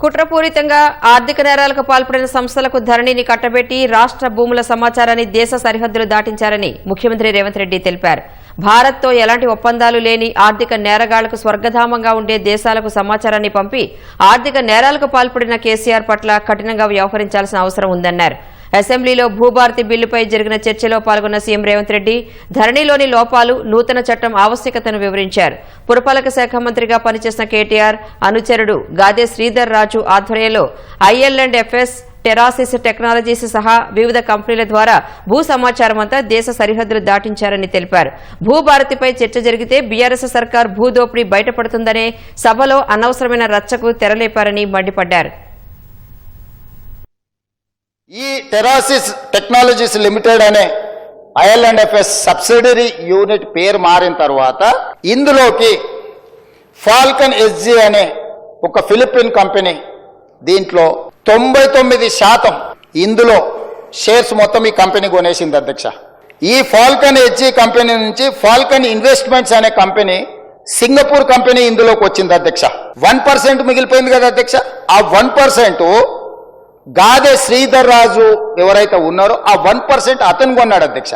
కుట్రపూరితంగా ఆర్థిక నేరాలకు పాల్పడిన సంస్థలకు ధరణిని కట్టబెట్టి రాష్ట్ర భూముల సమాచారాన్ని దేశ సరిహద్దులు దాటించారని ముఖ్యమంత్రి రేవంత్ రెడ్డి తెలిపారు. భారత్తో ఎలాంటి ఒప్పందాలు లేని ఆర్థిక నేరగాళ్ళకు స్వర్గధామంగా ఉండే దేశాలకు సమాచారాన్ని పంపి ఆర్థిక నేరాలకు పాల్పడిన కేసీఆర్ పట్ల కఠినంగా వ్యవహరించాల్సిన అవసరం ఉందన్నారు. అసెంబ్లీలో భూభారతి బిల్లుపై జరిగిన చర్చలో పాల్గొన్న సీఎం రేవంత్ రెడ్డి ధరణిలోని లోపాలు నూతన చట్టం ఆవశ్యకతను వివరించారు. పురపాలక శాఖ మంత్రిగా పనిచేసిన కేటీఆర్ అనుచరుడు గాదే శ్రీధర్ రాజు ఆధ్వర్యంలో IL and FS Terasis Technologies సహా వివిధ కంపెనీల ద్వారా భూ సమాచారం అంతా దేశ సరిహద్దులు దాటించారని తెలిపారు. భూభారతిపై చర్చ జరిగితే బీఆర్ఎస్ సర్కార్ భూదోపిడీ బయటపడుతుందనే సభలో అనవసరమైన రచ్చకు తెరలేపారని మండిపడ్డారు. ఈ టెరాసిస్ టెక్నాలజీస్ లిమిటెడ్ అనే IL and FS subsidiary unit పేరు మారిన తర్వాత ఇందులోకి ఫాల్కన్ ఎస్జీ అనే ఒక ఫిలిపిన్ కంపెనీ దీంట్లో తొంభై తొమ్మిది శాతం ఇందులో షేర్స్ మొత్తం ఈ కంపెనీ కొనేసింది అధ్యక్ష. ఈ ఫాల్కన్ హెచ్జీ కంపెనీ నుంచి ఫాల్కన్ ఇన్వెస్ట్మెంట్స్ అనే కంపెనీ సింగపూర్ కంపెనీ ఇందులోకి వచ్చింది అధ్యక్ష. వన్ పర్సెంట్ మిగిలిపోయింది కదా అధ్యక్ష. ఆ వన్ పర్సెంట్ గాదే శ్రీధర్ రాజు ఎవరైతే ఉన్నారో ఆ వన్ పర్సెంట్ అతను కొన్నాడు అధ్యక్ష.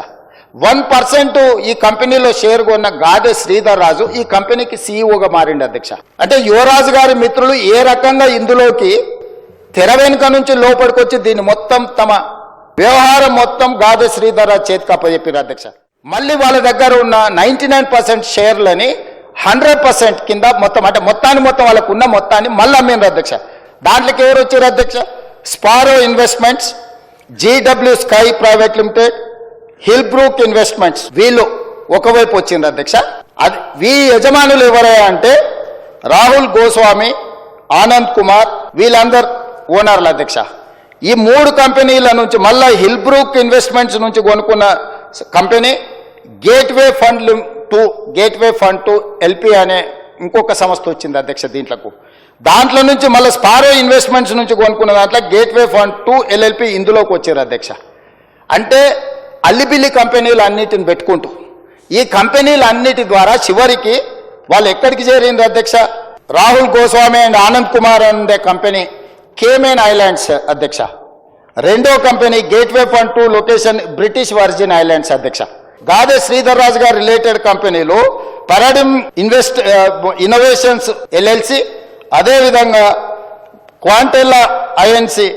వన్ పర్సెంట్ ఈ కంపెనీలో షేర్ కొన్న గాదే శ్రీధర్ రాజు ఈ కంపెనీకి సీఈఓగా మారిండు అధ్యక్ష. అంటే యువరాజు గారి మిత్రులు ఏ రకంగా ఇందులోకి తెర వెనుక నుంచి లోపలికొచ్చి దీన్ని మొత్తం తమ వ్యవహారం మొత్తం గాదే శ్రీధర్ రాజు చేతికి అప్పచెప్పారు అధ్యక్ష. మళ్ళీ వాళ్ళ దగ్గర ఉన్న నైన్టీ నైన్ పర్సెంట్ షేర్లని హండ్రెడ్ పర్సెంట్ కింద మొత్తం అంటే మొత్తాన్ని మొత్తం వాళ్ళకు ఉన్న మొత్తాన్ని మళ్ళీ అమ్మిండ్రు అధ్యక్ష. దాంట్లోకి ఎవరు వచ్చారు అధ్యక్ష? Sparrow Investments GW Sky Private Limited Hill Brook Investments వీళ్ళు ఒకవైపు వచ్చింది అధ్యక్ష. అది వీ యజమానులు ఎవరయ్యా అంటే రాహుల్ గోస్వామి ఆనంద్ కుమార్ వీళ్ళందరు ఓనర్లు అధ్యక్ష. ఈ మూడు కంపెనీల నుంచి మళ్ళా హిల్ బ్రూక్ ఇన్వెస్ట్మెంట్స్ నుంచి కొనుక్కున్న company Gateway Fund two Gateway Fund two LP అనే ఇంకొక సంస్థ వచ్చింది అధ్యక్ష దీంట్లకు. దాంట్లో నుంచి మళ్ళీ స్పారో ఇన్వెస్ట్మెంట్స్ నుంచి కొనుక్కున్న దాంట్లో గేట్వే ఫండ్ టు ఎల్ఎల్పి ఇందులోకి వచ్చారు అధ్యక్ష. అంటే అల్లిబిల్లి కంపెనీలు అన్నిటిని పెట్టుకుంటూ ఈ కంపెనీలు అన్నిటి ద్వారా చివరికి వాళ్ళు ఎక్కడికి చేరింది అధ్యక్ష? రాహుల్ గోస్వామి అండ్ ఆనంద్ కుమార్ అనే కంపెనీ కేమెన్ ఐలాండ్స్ అధ్యక్ష. రెండో company Gateway Fund two location British Virgin Islands అధ్యక్ష. గాదే శ్రీధర్ రాజు గారు రిలేటెడ్ కంపెనీలు పరాడిమ్ ఇన్వెస్ట్ ఇన్నోవేషన్స్ ఎల్ఎల్సి అదేవిధంగా క్వాంటెల్లా ఐఎన్సి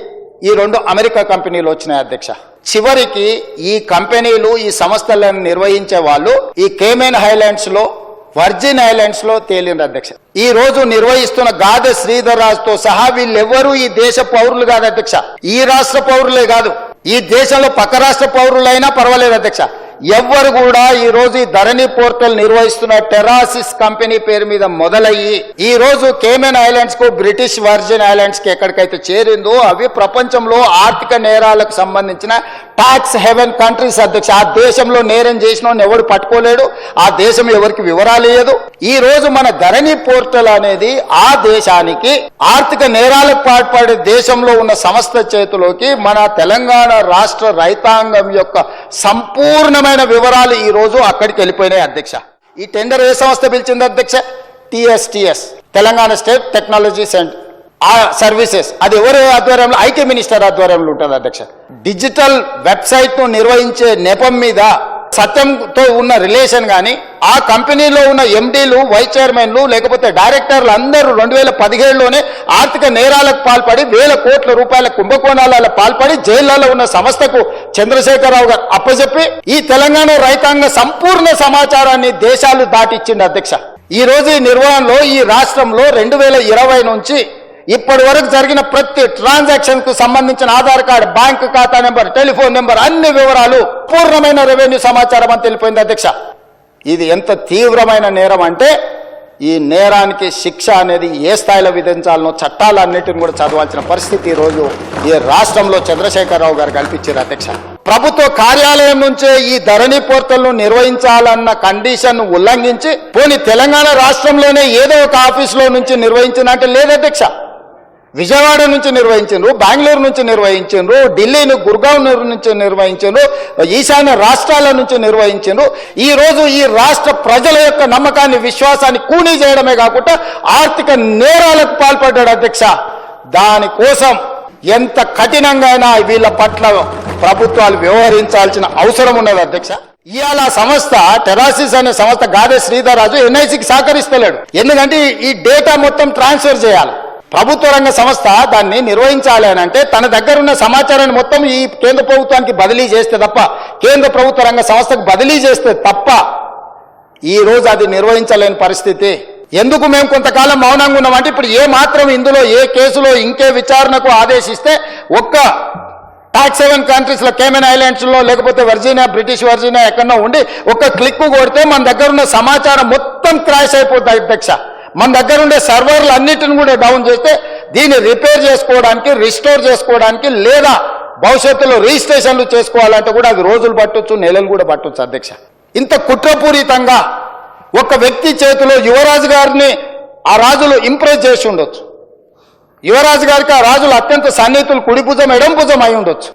ఈ రెండు అమెరికా కంపెనీలు వచ్చినాయి అధ్యక్ష. చివరికి ఈ కంపెనీలు ఈ సంస్థలను నిర్వహించే వాళ్ళు ఈ కేమెన్ హైలాండ్స్లో వర్జిన్ ఐలాండ్స్లో తేలింది అధ్యక్ష. ఈ రోజు నిర్వహిస్తున్న గాదె శ్రీధర్ రాజుతో సహా వీళ్ళెవ్వరూ ఈ దేశ పౌరులు కాదు అధ్యక్ష. ఈ రాష్ట్ర పౌరులే కాదు. ఈ దేశంలో పక్క రాష్ట్ర పౌరులైనా పర్వాలేదు అధ్యక్ష. ఎవ్వరు కూడా ఈ రోజు ఈ ధరణి పోర్టల్ నిర్వహిస్తున్న టెరాసిస్ కంపెనీ పేరు మీద మొదలయ్యి ఈ రోజు కేమెన్ ఐలాండ్స్కు బ్రిటిష్ వర్జిన్ ఐలాండ్స్కి ఎక్కడికైతే చేరిందో అవి ప్రపంచంలో ఆర్థిక నేరాలకు సంబంధించిన టాక్స్ హెవెన్ కంట్రీస్ అధ్యక్ష ఆ దేశంలో నేరం చేసిన ఎవడు పట్టుకోలేడు ఆ దేశం ఎవరికి వివరాలు ఇయ్యదు. ఈ రోజు మన ధరణి పోర్టల్ అనేది ఆ దేశానికి ఆర్థిక నేరాలకు పాల్పడే దేశంలో ఉన్న సంస్థ చేతిలోకి మన తెలంగాణ రాష్ట్ర రైతాంగం యొక్క సంపూర్ణమైన వివరాలు ఈ రోజు అక్కడికి వెళ్ళిపోయినాయి అధ్యక్ష. ఈ టెండర్ ఏ సంస్థ పిలిచింది అధ్యక్ష? TSTS Telangana State Technology Centre ఆ సర్వీసెస్. అది ఎవరి ఆధ్వర్యంలో? ఐటీ మినిస్టర్ ఆధ్వర్యంలో ఉంటుంది అధ్యక్ష. డిజిటల్ వెబ్సైట్ను నిర్వహించే నెపం మీద సత్యంతో ఉన్న రిలేషన్ కానీ ఆ కంపెనీలో ఉన్న ఎండీలు వైస్ చైర్మన్లు లేకపోతే డైరెక్టర్లు అందరూ రెండు వేల పదిహేడులోనే ఆర్థిక నేరాలకు పాల్పడి వేల కోట్ల రూపాయల కుంభకోణాల పాల్పడి జైళ్ళలో ఉన్న సంస్థకు చంద్రశేఖరరావు గారు అప్పచెప్పి ఈ తెలంగాణ రైతాంగ సంపూర్ణ సమాచారాన్ని దేశాలు దాటిచ్చింది అధ్యక్ష. ఈ రోజు ఈ నిర్వహణలో ఈ రాష్ట్రంలో రెండు వేల ఇరవై నుంచి ఇప్పటి వరకు జరిగిన ప్రతి ట్రాన్సాక్షన్కు సంబంధించిన ఆధార్ కార్డు బ్యాంక్ ఖాతా నెంబర్ టెలిఫోన్ నెంబర్ అన్ని వివరాలు పూర్ణమైన రెవెన్యూ సమాచారం అని తెలిపోయింది అధ్యక్ష. ఇది ఎంత తీవ్రమైన నేరం అంటే ఈ నేరానికి శిక్ష అనేది ఏ స్థాయిలో విధించాలనో చట్టాలన్నిటిని కూడా చదవాల్సిన పరిస్థితి ఈరోజు రోజు ఈ రాష్ట్రంలో చంద్రశేఖరరావు గారు కల్పించారు అధ్యక్ష. ప్రభుత్వ కార్యాలయం నుంచే ఈ ధరణి పోర్టల్ను నిర్వహించాలన్న కండిషన్ ఉల్లంఘించి పోని తెలంగాణ రాష్ట్రంలోనే ఏదో ఒక ఆఫీసులో నుంచి నిర్వహించినట్టు లేదు అధ్యక్ష. విజయవాడ నుంచి నిర్వహించారు బెంగళూరు నుంచి నిర్వహించారు ఢిల్లీని గుర్గావ్ నుంచి నిర్వహించారు ఈశాన్య రాష్ట్రాల నుంచి నిర్వహించారు ఈ రోజు ఈ రాష్ట్ర ప్రజల యొక్క నమ్మకాన్ని విశ్వాసాన్ని కూనీ చేయడమే కాకుండా ఆర్థిక నేరాలకు పాల్పడ్డాడు అధ్యక్ష. దానికోసం ఎంత కఠినంగా అయినా వీళ్ళ పట్ల ప్రభుత్వాలు వ్యవహరించాల్సిన అవసరం ఉన్నది అధ్యక్ష. ఇవాళ సంస్థ టెరాసిస్ అనే సంస్థ గాదే శ్రీధరాజు ఎన్ఐసికి సహకరిస్తలేడు. ఎందుకంటే ఈ డేటా మొత్తం ట్రాన్స్ఫర్ చేయాలి. ప్రభుత్వ రంగ సంస్థ దాన్ని నిర్వహించాలి అని అంటే తన దగ్గర ఉన్న సమాచారాన్ని మొత్తం ఈ కేంద్ర ప్రభుత్వానికి బదిలీ చేస్తే తప్ప కేంద్ర ప్రభుత్వ రంగ సంస్థకు బదిలీ చేస్తే తప్ప ఈ రోజు అది నిర్వహించలేని పరిస్థితి. ఎందుకు మేము కొంతకాలం మౌనంగా ఉన్నామంటే ఇప్పుడు ఏ మాత్రం ఇందులో ఏ కేసులో ఇంకే విచారణకు ఆదేశిస్తే ఒక్క టాక్స్ సెవెన్ కంట్రీస్లో కేమెన్ ఐలాండ్స్లో లేకపోతే వర్జీనియా బ్రిటిష్ వర్జీనియా ఎక్కడో ఉండి ఒక క్లిక్ కొడితే మన దగ్గర ఉన్న సమాచారం మొత్తం క్రాష్ అయిపోతుంది అధ్యక్ష. మన దగ్గర ఉండే సర్వర్లు అన్నిటిని కూడా డౌన్ చేస్తే దీన్ని రిపేర్ చేసుకోవడానికి రిస్టోర్ చేసుకోవడానికి లేదా భవిష్యత్తులో రిజిస్ట్రేషన్లు చేసుకోవాలంటే కూడా అది రోజులు పట్టొచ్చు నెలలు కూడా పట్టొచ్చు అధ్యక్ష. ఇంత కుట్రపూరితంగా ఒక వ్యక్తి చేతిలో యువరాజు గారిని ఆ రాజులు ఇంప్రెస్ చేసి ఉండొచ్చు. యువరాజు గారికి ఆ రాజులు అత్యంత సన్నిహితులు కుడి భుజం ఎడం భుజం అయి ఉండొచ్చు.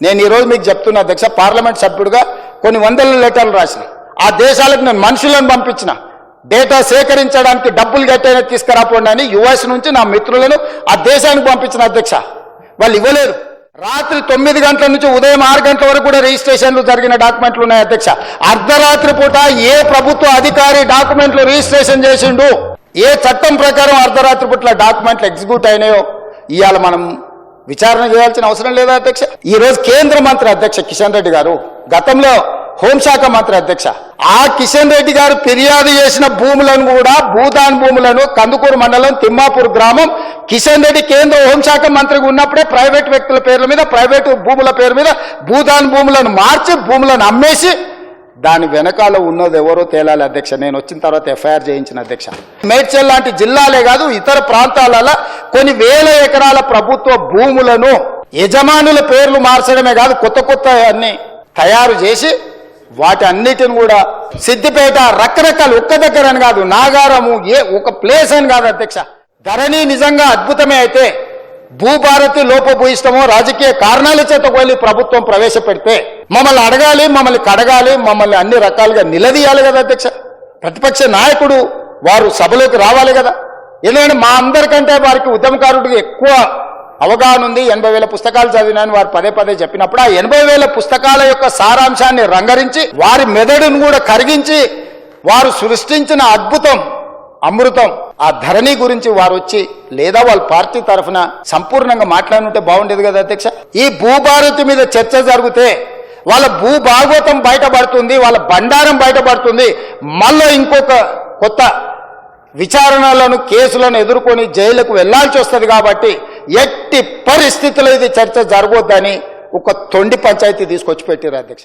నేను ఈరోజు మీకు చెప్తున్నా అధ్యక్ష పార్లమెంట్ సభ్యుడిగా కొన్ని వందల లెటర్లు రాసిన ఆ దేశాలకు నేను మనుషులను పంపించిన డేటా సేకరించడానికి డబ్బులు గట్టైనా తీసుకురాపోండి అని యుఎస్ నుంచి నా మిత్రులను ఆ దేశానికి పంపించిన అధ్యక్ష. వాళ్ళు ఇవ్వలేరు. రాత్రి తొమ్మిది గంటల నుంచి ఉదయం ఆరు గంటల వరకు కూడా రిజిస్ట్రేషన్లు జరిగిన డాక్యుమెంట్లు ఉన్నాయి అధ్యక్ష. అర్ధరాత్రి పూట ఏ ప్రభుత్వ అధికారి డాక్యుమెంట్లు రిజిస్ట్రేషన్ చేసిండు? ఏ చట్టం ప్రకారం అర్ధరాత్రి పూట డాక్యుమెంట్లు ఎగ్జిక్యూట్ అయినాయో? ఇవాళ మనం విచారణ చేయాల్సిన అవసరం లేదా అధ్యక్ష? ఈ రోజు కేంద్ర మంత్రి అధ్యక్ష కిషన్ రెడ్డి గారు గతంలో హోంశాఖ మంత్రి అధ్యక్ష. ఆ కిషన్ రెడ్డి గారు ఫిర్యాదు చేసిన భూములను కూడా భూదాన్ భూములను కందుకూరు మండలం తిమ్మాపూర్ గ్రామం కిషన్ రెడ్డి కేంద్ర హోంశాఖ మంత్రిగా ఉన్నప్పుడే ప్రైవేట్ వ్యక్తుల పేర్ల మీద ప్రైవేటు భూముల పేరు మీద భూదాన్ భూములను మార్చి భూములను అమ్మేసి దాని వెనకాల ఉన్నది ఎవరో తేలాలి అధ్యక్ష. నేను వచ్చిన తర్వాత ఎఫ్ఐఆర్ చేయించిన అధ్యక్ష. మేడ్చల్ లాంటి జిల్లాలే కాదు ఇతర ప్రాంతాలలో కొన్ని వేల ఎకరాల ప్రభుత్వ భూములను యజమానుల పేర్లు మార్చడమే కాదు కొత్త కొత్త అన్ని తయారు చేసి వాటి అన్నిటిని కూడా సిద్దిపేట రకరకాలు ఒక్క దగ్గర అని కాదు నాగారము ఏ ఒక ప్లేస్ అని కాదు అధ్యక్ష. ధరణి నిజంగా అద్భుతమే అయితే భూభారతి లోపభూయిష్టమో రాజకీయ కారణాల చేత వెళ్ళి ప్రభుత్వం ప్రవేశపెడితే మమ్మల్ని అడగాలి మమ్మల్ని కడగాలి మమ్మల్ని అన్ని రకాలుగా నిలదీయాలి కదా అధ్యక్ష. ప్రతిపక్ష నాయకుడు వారు సభలోకి రావాలి కదా. ఎందుకంటే మా అందరికంటే వారికి ఉద్యమకారుడికి ఎక్కువ అవగాహన ఉంది. ఎనభై వేల పుస్తకాలు చదివినాను వారు పదే పదే చెప్పినప్పుడు ఆ ఎనభై వేల పుస్తకాల యొక్క సారాంశాన్ని రంగరించి వారి మెదడును కూడా కరిగించి వారు సృష్టించిన అద్భుతం అమృతం ఆ ధరణి గురించి వారు వచ్చి లేదా వాళ్ళ పార్టీ తరఫున సంపూర్ణంగా మాట్లాడుంటే బాగుండేది కదా అధ్యక్ష? ఈ భూభారతి మీద చర్చ జరిగితే వాళ్ళ భూభాగవతం బయటపడుతుంది వాళ్ళ బండారం బయటపడుతుంది. మళ్ళీ ఇంకొక కొత్త విచారణలను కేసులను ఎదుర్కొని జైలుకు వెళ్ళాల్సి వస్తుంది కాబట్టి ఎట్టి పరిస్థితుల్లో ఇది చర్చ జరగొద్దని ఒక తొండి పంచాయతీ తీసుకొచ్చి పెట్టారు అధ్యక్ష.